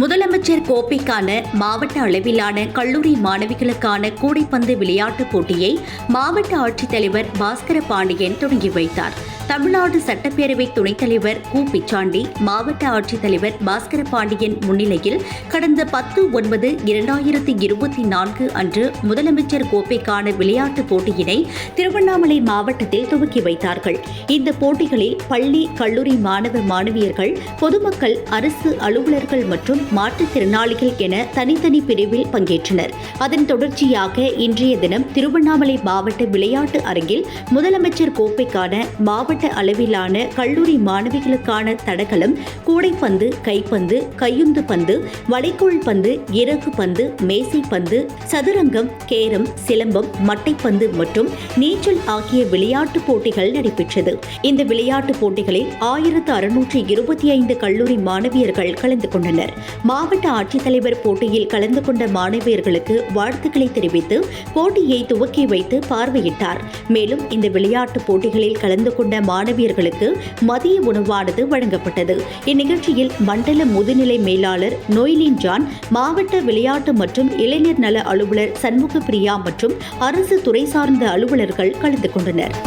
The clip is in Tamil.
முதலமைச்சர் கோப்பைக்கான மாவட்ட அளவிலான கல்லூரி மாணவிகளுக்கான கூடைப்பந்து விளையாட்டுப் போட்டியை மாவட்ட ஆட்சித்தலைவர் பாஸ்கர பாண்டியன் தொடங்கி வைத்தார். தமிழ்நாடு சட்டப்பேரவை துணைத் தலைவர் கு. பிச்சாண்டி மாவட்ட ஆட்சித்தலைவர் பாஸ்கர பாண்டியன் முன்னிலையில் கடந்த பத்து ஒன்பது இரண்டாயிரத்தி இருபத்தி நான்கு அன்று முதலமைச்சர் கோப்பைக்கான விளையாட்டுப் போட்டியினை திருவண்ணாமலை மாவட்டத்தில் துவக்கி வைத்தார்கள். இந்த போட்டிகளில் பள்ளி கல்லூரி மாணவ மாணவியர்கள் பொதுமக்கள் அரசு அலுவலர்கள் மற்றும் மாற்றுத்திறனாளிகள் என தனித்தனி பிரிவில் பங்கேற்றனர். அதன் தொடர்ச்சியாக இன்றைய தினம் திருவண்ணாமலை மாவட்ட விளையாட்டு அரங்கில் முதலமைச்சர் கோப்பைக்கான மாவட்ட அளவிலான கல்லூரி மாணவிகளுக்கான தடகளம் கூடைப்பந்து கைப்பந்து கையுந்து பந்து வளைக்கோள் பந்து இறகு பந்து மேசை பந்து சதுரங்கம் கேரம் சிலம்பம் மட்டைப்பந்து மற்றும் நீச்சல் ஆகிய விளையாட்டுப் போட்டிகள் நடைபெற்றது. இந்த விளையாட்டுப் போட்டிகளில் ஆயிரத்து அறுநூற்றி இருபத்தி ஐந்து கல்லூரி மாணவியர்கள் கலந்து கொண்டனர். மாவட்ட ஆட்சித்தலைவர் போட்டியில் கலந்து கொண்ட மாணவியர்களுக்கு வாழ்த்துக்களை தெரிவித்து போட்டியை துவக்கி வைத்து பார்வையிட்டார். மேலும் இந்த விளையாட்டுப் போட்டிகளில் கலந்து கொண்ட மாணவியர்களுக்கு மதிய உணவானது வழங்கப்பட்டது. இந்நிகழ்ச்சியில் மண்டல முதுநிலை மேலாளர் நொய்லின் ஜான் மாவட்ட விளையாட்டு மற்றும் இளைஞர் நல அலுவலர் சண்முக பிரியா மற்றும் அரசு துறை சார்ந்த அலுவலர்கள் கலந்து கொண்டனர்.